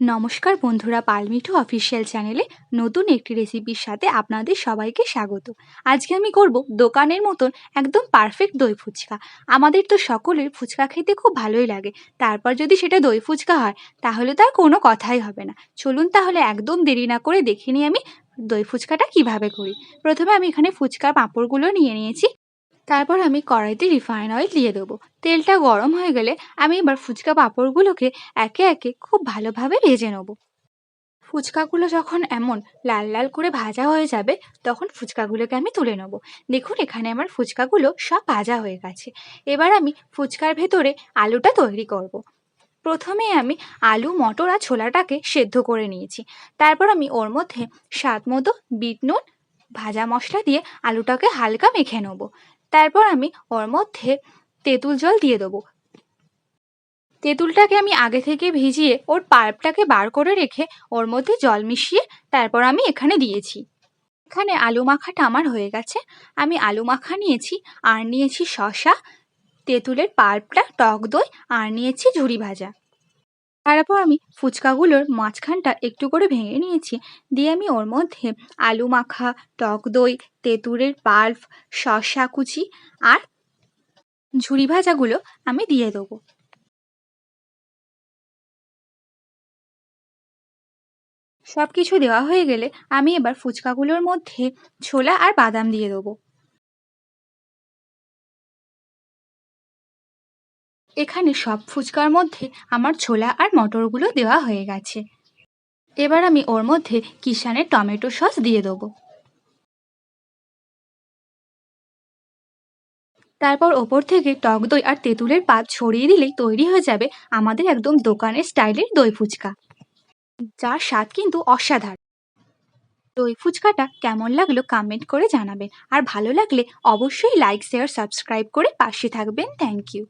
নমস্কার বন্ধুরা পালমিঠু অফিসিয়াল চ্যানেলে নতুন একটি রেসিপির সাথে আপনাদের সবাইকে স্বাগত। আজকে আমি করব দোকানের মতন একদম পারফেক্ট দই ফুচকা। আমাদের তো সকলের ফুচকা খেতে খুব ভালোই লাগে। তারপর যদি সেটা দই ফুচকা হয়, তাহলে তো আর কোনো কথাই হবে না। চলুন তাহলে একদম দেরি না করে দেখে নিই আমি দই ফুচকাটা কীভাবে করি। প্রথমে আমি এখানে ফুচকার পাঁপড়গুলো নিয়ে নিয়েছি। তারপর আমি কড়াইতে রিফাইন অয়েল দিয়ে দেবো। তেলটা গরম হয়ে গেলে আমি এবার ফুচকা পাঁপড়গুলোকে একে একে খুব ভালোভাবে ভেজে নেব। ফুচকাগুলো যখন এমন লাল লাল করে ভাজা হয়ে যাবে, তখন ফুচকাগুলোকে আমি তুলে নেব। দেখুন, এখানে আমার ফুচকাগুলো সব ভাজা হয়ে গেছে। এবার আমি ফুচকার ভেতরে আলুটা তৈরি করব। প্রথমে আমি আলু, মটর আর ছোলাটাকে সেদ্ধ করে নিয়েছি। তারপর আমি ওর মধ্যে স্বাদ মতো বিট নুন ভাজা মশলা দিয়ে আলুটাকে হালকা মেখে নেব। তারপর আমি ওর মধ্যে তেঁতুল জল দিয়ে দেবো। তেঁতুলটাকে আমি আগে থেকে ভিজিয়ে ওর পাল্পটাকে বার করে রেখে ওর মধ্যে জল মিশিয়ে তারপর আমি এখানে দিয়েছি। এখানে আলু মাখাটা আমার হয়ে গেছে। আমি আলু মাখা নিয়েছি, আর নিয়েছি শশা তেঁতুলের পাল্পটা টক দই, আর নিয়েছি ঝুড়ি ভাজা। তারপর আমি ফুচকাগুলোর মাঝখানটা একটু করে ভেঙে নিয়েছি। দিয়ে আমি ওর মধ্যে আলু মাখা, টক দই তেঁতুলের পাল্প শসা কুচি আর ঝুরি ভাজাগুলো আমি দিয়ে দেবো। সব কিছু দেওয়া হয়ে গেলে আমি এবার ফুচকাগুলোর মধ্যে ছোলা আর বাদাম দিয়ে দেবো। এখানে সব ফুচকার মধ্যে আমার ছোলা আর মটরগুলো দেওয়া হয়ে গেছে। এবার আমি ওর মধ্যে কিষানের টমেটো সস দিয়ে দেবো। তারপর ওপর থেকে টক দই আর তেঁতুলের পাত ছড়িয়ে দিলেই তৈরি হয়ে যাবে আমাদের একদম দোকানের স্টাইলের দই ফুচকা। যার স্বাদ কিন্তু অসাধারণ। দই ফুচকাটা কেমন লাগল কমেন্ট করে জানাবেন। আর ভালো লাগলে অবশ্যই লাইক শেয়ার সাবস্ক্রাইব করে পাশে থাকবেন। Thank you